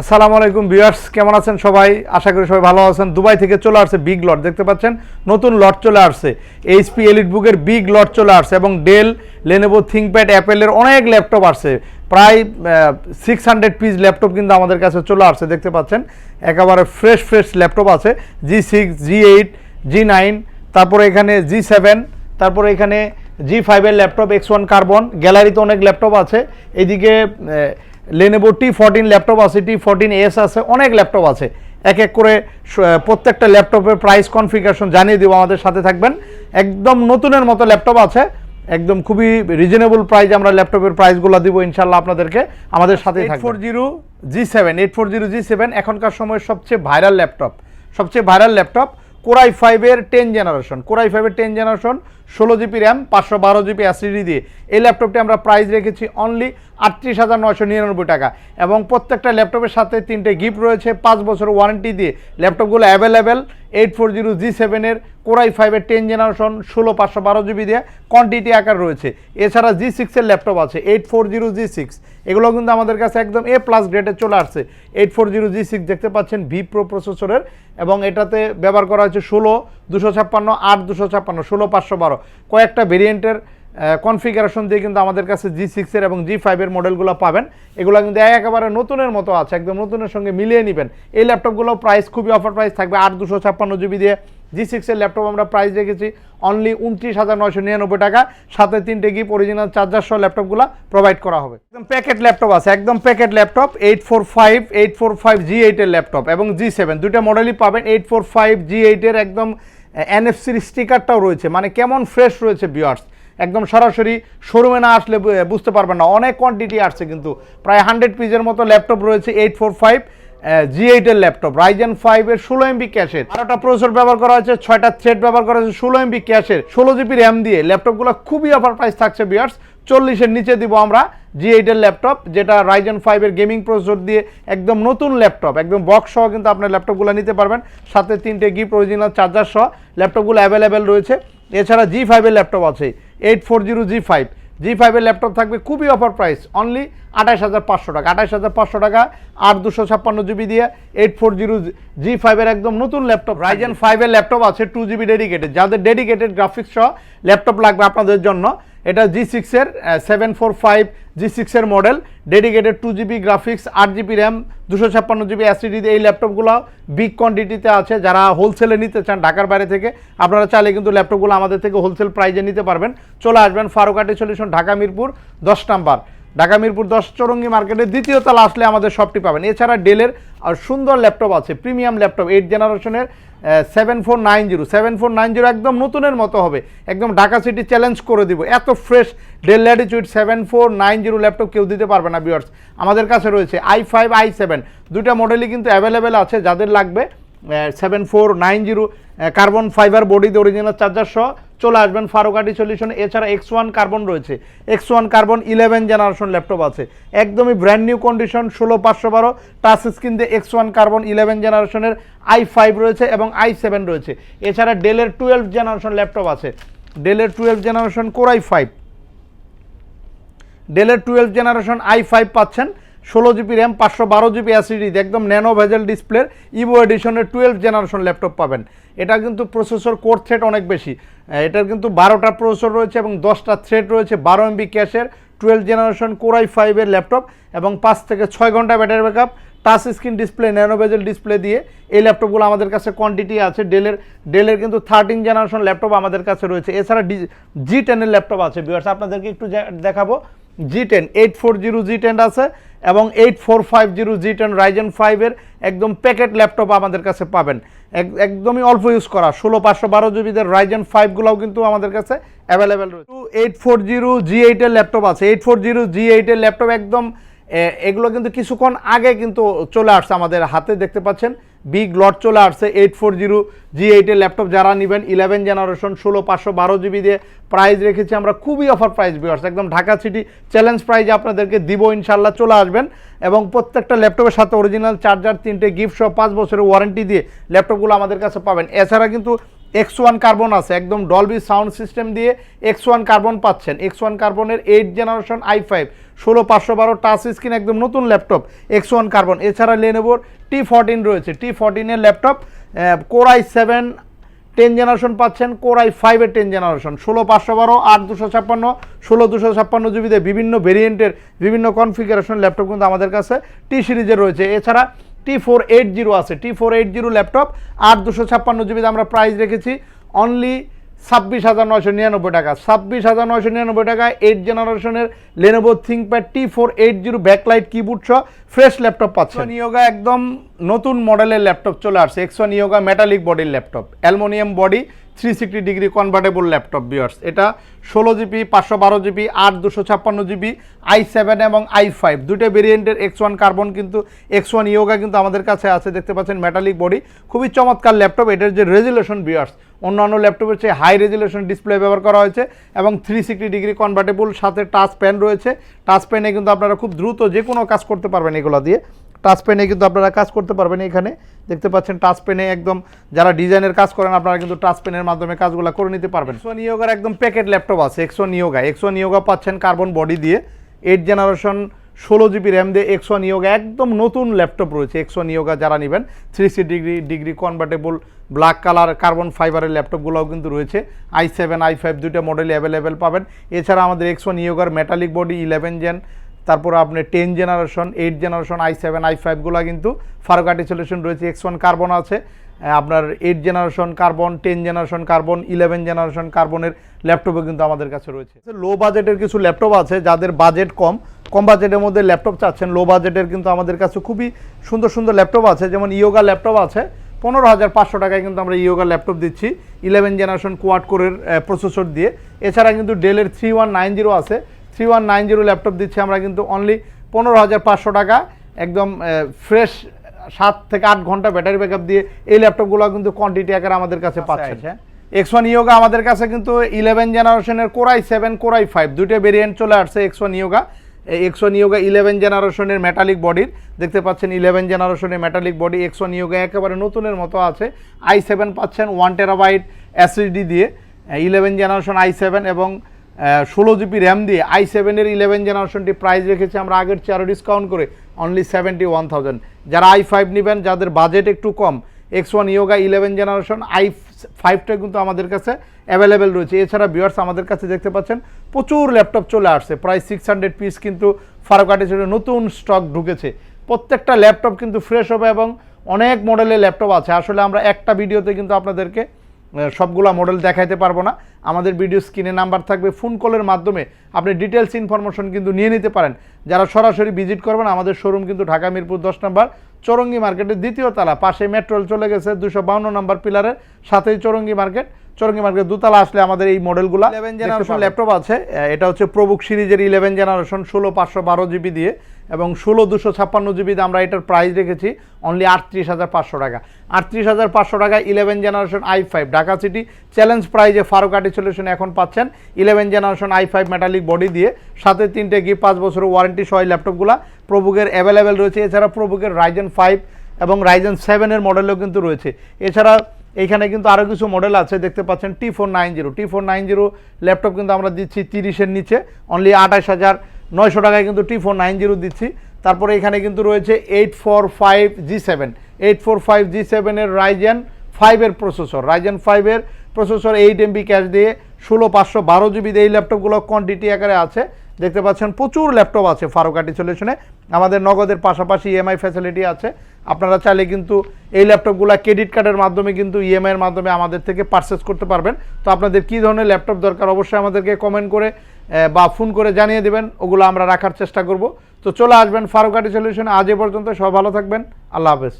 আসসালামু আলাইকুম ভিউয়ার্স, কেমন আছেন সবাই? আশা করি সবাই ভালো আছেন। দুবাই থেকে চলে আসছে বিগ লট দেখতে পাচ্ছেন? নতুন লট চলে আসছে। এইচপি এলিট বুকের বিগ লট চলে আসছে এবং ডেল লেনোভো থিঙ্কপ্যাড অ্যাপেলের অনেক ল্যাপটপ আসছে। প্রায় সিক্স হান্ড্রেড পিস ল্যাপটপ কিন্তু আমাদের কাছে চলে আসছে, দেখতে পাচ্ছেন? একেবারে ফ্রেশ ফ্রেশ ল্যাপটপ আছে। G six G eight G nine তারপরে এখানে জি সেভেন তারপরে এখানে জি ফাইভের ল্যাপটপ এক্স ওয়ান কার্বন গ্যালারিতে অনেক ল্যাপটপ আছে। এদিকে লেনেভো টি ফোরটিন ল্যাপটপ আছে টি ফোরটিন এস আছে, অনেক ল্যাপটপ আছে। এক এক করে প্রত্যেকটা ল্যাপটপের প্রাইস কনফিগারেশন জানিয়ে দেবো, আমাদের সাথে থাকবেন। একদম নতুনের মতো ল্যাপটপ আছে, একদম খুবই রিজনেবল প্রাইস আমরা ল্যাপটপের প্রাইসগুলো দিব ইনশাল্লাহ আপনাদেরকে, আমাদের সাথে eight four zero G seven eight four zero G seven এখনকার সময় সবচেয়ে ভাইরাল ল্যাপটপ সবচেয়ে ভাইরাল ল্যাপটপ কোরাই ফাইভের টেন জেনারেশন কোরাই ফাইভের টেন জেনারেশন ষোলো জিবি র্যাম পাঁচশো বারো জিবি অ্যাসিডি দিয়ে। এই ল্যাপটপটি আমরা প্রাইস রেখেছি অনলি আটত্রিশ হাজার নয়শো নিরানব্বই টাকা। এবং প্রত্যেকটা ল্যাপটপের সাথে তিনটে গিফট রয়েছে, পাঁচ বছর ওয়ারেন্টি দিয়ে। ল্যাপটপগুলো available eight four zero G সেভেনের কোরাই ফাইভের টেন জেনারেশন ষোলো পাঁচশো বারো জিবি দিয়ে কোয়ান্টিটি আকার রয়েছে। এছাড়া জি সিক্সের ল্যাপটপ আছে, eight four zero G six. এগুলো কিন্তু আমাদের কাছে একদম এ প্লাস গ্রেডে চলে আসছে। Eight four zero G six দেখতে পাচ্ছেন ভি প্রো প্রসেসরের এবং এটাতে ব্যবহার করা হয়েছে ষোলো, দুশো ছাপ্পান্ন, আট দুশো ছাপ্পান্ন, ষোলো পাঁচশো বারো। কয়েকটা ভেরিয়েন্টের কনফিগারেশন দিয়ে কিন্তু আমাদের কাছে জি সিক্সের এবং জি ফাইভের মডেলগুলো পাবেন। এগুলো কিন্তু একেবারে নতুনের মতো আছে, একদম নতুনের সঙ্গে মিলিয়ে নেবেন। এই ল্যাপটপগুলো প্রাইস খুবই অফার প্রাইস থাকবে আট দুশো ছাপ্পান্ন জিবি দিয়ে। জি সিক্সের ল্যাপটপ আমরা প্রাইস রেখেছি অনলি উনত্রিশ হাজার নয়শো নিরানব্বই টাকা। সাথে তিনটে গিপ অরিজিনাল চার্জার সহ ল্যাপটপগুলো প্রোভাইড করা হবে। একদম প্যাকেট ল্যাপটপ আছে, একদম packet laptop eight four five eight four five G এইটের ল্যাপটপ এবং জি সেভেন দুইটা মডেলই পাবেন এইট ফোর ফাইভ জি এইটের একদম এনএফসির স্টিকারটাও রয়েছে। মানে কেমন ফ্রেশ রয়েছে বিয়ার্স একদম সরাসরি শোরুমে না আসলে বুঝতে পারবেন না। অনেক কোয়ান্টিটি আসছে কিন্তু। প্রায় হান্ড্রেড পিজের মতো ল্যাপটপ রয়েছে এইট ফোর ফাইভ জি এইটের ল্যাপটপ রাইজেন ফাইভের ষোলো এমবি ক্যাশের বারোটা প্রসেসর ব্যবহার করা হয়েছে, ছয়টা থ্রেড ব্যবহার করা হয়েছে, ষোলো এমবি ক্যাশের ষোলো জিবি র্যাম দিয়ে ল্যাপটপগুলো খুবই অফার প্রাইস থাকছে বিয়ার্স চল্লিশের নিচে দিব আমরা জি এইটের ল্যাপটপ যেটা রাইজেন ফাইভের গেমিং প্রসেসর দিয়ে একদম নতুন ল্যাপটপ একদম বক্স সহ কিন্তু আপনার ল্যাপটপগুলো নিতে পারবেন। সাথে তিনটে গিফট অরিজিনাল চার্জার সহ ল্যাপটপগুলো অ্যাভেলেবেল রয়েছে। এছাড়া জি ফাইভের ল্যাপটপ আছে। Eight four zero G five G ফাইভের ল্যাপটপ থাকবে খুবই অফার প্রাইস অনলি আঠাশ হাজার পাঁচশো টাকা। আঠাশ হাজার পাঁচশো টাকা আট দুশো ছাপ্পান্ন জিবি দিয়ে এইট ফোর জিরো জি ফাইভের একদম নতুন ল্যাপটপ রাইজেন ফাইভের ল্যাপটপ আছে টু জিবি ডেডিকেটেড যাদের ডেডিকেটেড গ্রাফিক্স সহ ল্যাপটপ লাগবে আপনাদের জন্য এটা জি সিক্সের সেভেন ফোর ফাইভ জি সিক্সের model dedicated two GB graphics আট জিবি র্যাম দুশো ছাপ্পান্ন জিবি অ্যাসিডি এই ল্যাপটপগুলো বিগ কোয়ান্টিটিতে আছে। যারা হোলসেলে নিতে চান ঢাকার বাইরে থেকে, আপনারা চাইলে কিন্তু ল্যাপটপগুলো আমাদের থেকে হোলসেল প্রাইজে নিতে পারবেন। চলে আসবেন ফারুকাটি সলিউশন ঢাকা মিরপুর দশ নাম্বার। ঢাকা মিরপুর দশ চৌরঙ্গি মার্কেটের দ্বিতীয় তলা আসলে আমাদের শপটি পাবেন। এছাড়া ডেলের আর সুন্দর ল্যাপটপ আছে প্রিমিয়াম ল্যাপটপ এইট জেনারেশনের seven four nine zero seven four nine zero একদম নতুনের মতো হবে। একদম ঢাকা সিটি চ্যালেঞ্জ করে দিব। এত fresh Dell Latitude seven four nine zero laptop কেউ দিতে পারবে না বিয়ার্স আমাদের কাছে রয়েছে আই ফাইভ আই সেভেন দুইটা মডেলই কিন্তু অ্যাভেলেবেল আছে, যাদের লাগবে seven four nine zero carbon fibre বডিতে অরিজিনাল চার্জার সহ। চলে আসবেন ফারুকাটি সলিউশন, এছাড়া এক্স ওয়ান কার্বন রয়েছে। X one carbon eleven generation laptop আছে। একদমই ব্র্যান্ড নিউ কন্ডিশন ষোলো পাঁচশো বারো। টাচ স্ক্রিন দিয়ে এক্স ওয়ান কার্বন ইলেভেন জেনারেশনের আই ফাইভ রয়েছে এবং আই সেভেন রয়েছে। এছাড়া ডেলের টুয়েলভ জেনারেশন ল্যাপটপ আছে। ডেলের twelve generation core i five ডেলের টুয়েলভ জেনারেশন আই ফাইভ পাচ্ছেন। ষোলো জিবি র্যাম, পাঁচশো বারো জিবি অ্যাসিডি একদম ন্যানো ভেজেল ডিসপ্লের ইভো এডিশনের টুয়েলভ জেনারেশন ল্যাপটপ পাবেন। এটা কিন্তু প্রসেসর কোর থ্রেড অনেক বেশি। এটার কিন্তু বারোটা প্রসেসর রয়েছে এবং দশটা থ্রেড রয়েছে, বারো এমবি ক্যাশের, টুয়েলভ জেনারেশন কোরাই ফাইভের ল্যাপটপ এবং পাঁচ থেকে ছয় ঘণ্টা battery backup, touch screen display, nano bezel display দিয়ে এই ল্যাপটপগুলো আমাদের কাছে কোয়ান্টিটি আছে। ডেলের ডেলের কিন্তু থার্টিন জেনারেশন ল্যাপটপ আমাদের কাছে রয়েছে। এছাড়া ডি জি টেনের ল্যাপটপ আছে বিয়ার্স আপনাদেরকে একটু দেখাবো। G ten eight four zero G ten আছে এবং eight four five zero G ten Ryzen ফাইভের একদম প্যাকেট ল্যাপটপ আমাদের কাছে পাবেন। এক- একদমই অল্প ইউজ করা, ষোলো পাঁচশো বারো জিবিদের রাইজেন ফাইভগুলোও কিন্তু আমাদের কাছে অ্যাভেলেবেল রয়েছে। এইট ফোর জিরো জি এইটের ল্যাপটপ আছে এইট ফোর জিরো জি এইটের ল্যাপটপ একদম এগুলো কিন্তু কিছুক্ষণ আগে কিন্তু চলে আসছে আমাদের হাতে, দেখতে পাচ্ছেন? বিগ লট চলে আসছে এইট ফোর জিরো জি এইটের ল্যাপটপ যারা নেবেন ইলেভেন জেনারেশন ষোলো, পাঁচশো, বারো জিবি দিয়ে প্রাইস রেখেছি আমরা, খুবই অফার প্রাইস বিয়ার্স একদম ঢাকা সিটি চ্যালেঞ্জ প্রাইজে আপনাদেরকে দিব ইনশাল্লাহ চলে আসবেন। এবং প্রত্যেকটা ল্যাপটপের সাথে অরিজিনাল চার্জার তিনটে গিফট সহ পাঁচ বছরের ওয়ারেন্টি দিয়ে ল্যাপটপগুলো আমাদের কাছে পাবেন। এছাড়া কিন্তু এক্স ওয়ান কার্বন আছে, একদম ডলবি সাউন্ড সিস্টেম দিয়ে এক্স ওয়ান কার্বন পাচ্ছেন। এক্স ওয়ান কার্বনের এইট জেনারেশন আই ফাইভ ষোলো পাঁচশো বারো টাচ স্ক্রিন একদম নতুন ল্যাপটপ এক্স ওয়ান কার্বন এছাড়া লেনেবোর টি ফোরটিন রয়েছে T ফোরটিনের laptop core i seven ten generation পাচ্ছেন কোরাই ফাইভের টেন জেনারেশন ষোলো পাঁচশো বারো, আট দুশো ছাপ্পান্ন, ষোলো দুশো ছাপ্পান্ন জিবিতে বিভিন্ন ভেরিয়েন্টের বিভিন্ন কনফিগারেশন ল্যাপটপ কিন্তু আমাদের কাছে টি সিরিজের রয়েছে। এছাড়া টি ফোর এইট জিরো আছে T four eight zero laptop আট দুশো ছাপ্পান্ন জিবিতে আমরা প্রাইস রেখেছি অনলি ছাব্বিশ হাজার নয়শো নিরানব্বই টাকা। ছাব্বিশ হাজার নয়শো নিরানব্বই টাকা এইট জেনারেশনের Lenovo ThinkPad T four eight zero backlight keyboard সহ ফ্রেশ ল্যাপটপ পাচ্ছে নিয়োগা একদম নতুন মডেলের ল্যাপটপ চলে আসছে। এক্সো নিয়োগা মেটালিক বডির laptop aluminium body three sixty degree convertible laptop viewers এটা ষোলো জিবি পাঁচশো বারো জিবি আট দুশো ছাপ্পান্ন জিবি আই সেভেন এবং আই ফাইভ দুটো ভেরিয়েন্টের এক্স ওয়ান কার্বন কিন্তু এক্স ওয়ান ইয়োগা কিন্তু আমাদের কাছে আছে। দেখতে পাচ্ছেন মেটালিক বডি খুবই চমৎকার ল্যাপটপ এটার যে রেজুলেশন বিয়ার্স অন্যান্য ল্যাপটপের চেয়ে হাই রেজুলেশন ডিসপ্লে ব্যবহার করা হয়েছে এবং থ্রি সিক্সটি ডিগ্রি কনভার্টেবল সাথে টাচ পেন রয়েছে। টাচ পেনে কিন্তু আপনারা খুব দ্রুত যে কোনো কাজ করতে পারবেন এগুলো দিয়ে। টাচ পেনে কিন্তু আপনারা কাজ করতে পারবেন এখানে। দেখতে পাচ্ছেন টাচ পেনে একদম যারা ডিজাইনের কাজ করেন, আপনারা কিন্তু টাচ পেনের মাধ্যমে কাজগুলো করে নিতে পারবেন। এক্সো নিয়োগার একদম প্যাকেট ল্যাপটপ আছে এক্সো নিয়োগা এক্সো নিয়োগা পাচ্ছেন কার্বন বডি দিয়ে। এইট জেনারেশন ষোলো জিবি র্যাম দিয়ে এক্সো নিয়োগা একদম নতুন ল্যাপটপ রয়েছে এক্সো নিয়োগা যারা নেবেন। Three C degree degree convertible black colour carbon ফাইবারের ল্যাপটপগুলোও কিন্তু রয়েছে। আই সেভেন আই ফাইভ দুইটা মডেল অ্যাভেলেবেল পাবেন। এছাড়া আমাদের এক্সো নিয়োগার মেটালিক বডি ইলেভেন জেন তারপর আপনি ten generation eight generation i seven i ফাইভগুলো কিন্তু ফারুকাটি সলিউশন রয়েছে। এক্স ওয়ান কার্বন আছে। আপনার eight generation carbon ten generation carbon eleven generation কার্বনের ল্যাপটপও কিন্তু আমাদের কাছে রয়েছে। লো বাজেটের কিছু ল্যাপটপ আছে, যাদের বাজেট কম। কম বাজেটের মধ্যে ল্যাপটপ চাচ্ছেন লো বাজেটের কিন্তু আমাদের কাছে খুবই সুন্দর সুন্দর ল্যাপটপ আছে। যেমন ইয়োগা ল্যাপটপ আছে, পনেরো হাজার পাঁচশো টাকায় কিন্তু আমরা ইয়োগা ল্যাপটপ দিচ্ছি। ইলেভেন জেনারেশন কোয়াড কোরের প্রসেসর দিয়ে। এছাড়া কিন্তু ডেলের থ্রি ওয়ান নাইন জিরো আছে। Three one nine zero laptop দিচ্ছি আমরা কিন্তু অনলি পনেরো হাজার পাঁচশো টাকা। একদম ফ্রেশ সাত থেকে আট ঘণ্টা ব্যাটারি ব্যাকআপ দিয়ে এই ল্যাপটপগুলো কিন্তু কোয়ান্টিটি আকারে আমাদের কাছে পাচ্ছে এক্স ওয়ান ইয়োগা আমাদের কাছে কিন্তু ইলেভেন জেনারেশনের core i seven core i five দুইটা ভেরিয়েন্ট চলে আসছে X one Yoga X one Yoga eleven জেনারেশনের মেটালিক বডির দেখতে পাচ্ছেন ইলেভেন জেনারেশনের মেটালিক বডি এক্সো নিয়োগা একেবারে নতুনের মতো আছে। আই সেভেন পাচ্ছেন ওয়ান টেরাবাইট অ্যাসিডি দিয়ে। ইলেভেন জেনারেশন আই সেভেন এবং ষোলো জিবি র্যাম দিয়ে আই সেভেনের ইলেভেন জেনারেশনটি প্রাইস রেখেছি আমরা আগের চেয়ে আরও ডিসকাউন্ট করে অনলি সেভেন্টি ওয়ান থাউজেন্ড যারা আই ফাইভ নেবেন, যাদের বাজেট একটু কম X one Yoga eleven generation i ফাইভটা কিন্তু আমাদের কাছে অ্যাভেলেবেল রয়েছে। এছাড়া ভিউয়ার্স আমাদের কাছে দেখতে পাচ্ছেন, প্রচুর ল্যাপটপ চলে আসছে। প্রায় সিক্স হান্ড্রেড পিস কিন্তু ফারুকাটি ছিল নতুন স্টক ঢুকেছে। প্রত্যেকটা ল্যাপটপ কিন্তু ফ্রেশ হবে এবং অনেক মডেলের ল্যাপটপ আছে। আসলে আমরা একটা ভিডিওতে কিন্তু আপনাদেরকে সবগুলা মডেল দেখাইতে পারব না। আমাদের ভিডিও স্ক্রিনে নাম্বার থাকবে ফোন কলের মাধ্যমে আপনি ডিটেলস ইনফরমেশন কিন্তু নিয়ে নিতে পারেন। যারা সরাসরি ভিজিট করবেন, আমাদের শোরুম কিন্তু ঢাকা, মিরপুর দশ নম্বর চৌরঙ্গি মার্কেটের দ্বিতীয় তালা পাশে মেট্রোল চলে গেছে, দুশো বাউন্ন নম্বর পিলারের সাথেই চৌরঙ্গি মার্কেট চৌরঙ্গি মার্কেট দুতলা আসলে আমাদের এই মডেলগুলো। ইলেভেন জেনারেশন ল্যাপটপ আছে। এটা হচ্ছে প্রবুক সিরিজের ইলেভেন জেনারেশন ষোলো পাঁচশো বারো জিবি দিয়ে এবং ষোলো দুশো ছাপ্পান্ন জিবিতে আমরা এটার প্রাইস রেখেছি অনলি আটত্রিশ হাজার পাঁচশো টাকা। আটত্রিশ হাজার পাঁচশো টাকা eleven generation i five Dhaka city challenge প্রাইজে ফারুক আটি সলিউশন এখন পাচ্ছেন eleven generation i five metallic body দিয়ে। সাথে তিনটে গিফট পাঁচ বছরের ওয়ারেন্টি সহ ল্যাপটপগুলো প্রবুকের অ্যাভেলেবেল রয়েছে। এছাড়া প্রবুকের রাইজেন ফাইভ এবং রাইজেন সেভেনের মডেলও কিন্তু রয়েছে। এছাড়া এইখানে কিন্তু আরও কিছু মডেল আছে, দেখতে পাচ্ছেন T four nine zero T four nine zero laptop কিন্তু আমরা দিচ্ছি তিরিশের নিচে অনলি আঠাশ হাজার। নয়শো টাকায় কিন্তু টি ফোর নাইন জিরো দিচ্ছি। তারপরে এখানে কিন্তু রয়েছে eight four five G seven eight four five G সেভেনের রাইজেন ফাইভের প্রসেসর রাইজেন ফাইভের প্রসেসর এইট এমবি ক্যাশ দিয়ে ষোলো পাঁচশো বারো জিবি এই ল্যাপটপগুলো কোয়ান্টিটি আকারে আছে। দেখতে পাচ্ছেন প্রচুর ল্যাপটপ আছে ফারুকাটি সলিউশনে আমাদের নগদের পাশাপাশি ইএমআই ফ্যাসিলিটি আছে। আপনারা চাইলে কিন্তু এই ল্যাপটপগুলো ক্রেডিট কার্ডের মাধ্যমে কিন্তু ইএমআইয়ের মাধ্যমে আমাদের থেকে পারচেস করতে পারবেন। তো আপনাদের কী ধরনের ল্যাপটপ দরকার অবশ্যই আমাদেরকে কমেন্ট করে বা ফোন করে জানিয়ে দেবেন। ওগুলো আমরা রাখার চেষ্টা করব। তো চলে আসবেন ফারুকাটি সলিউশনে আজ এ পর্যন্ত সব ভালো থাকবেন। আল্লাহ হাফেজ।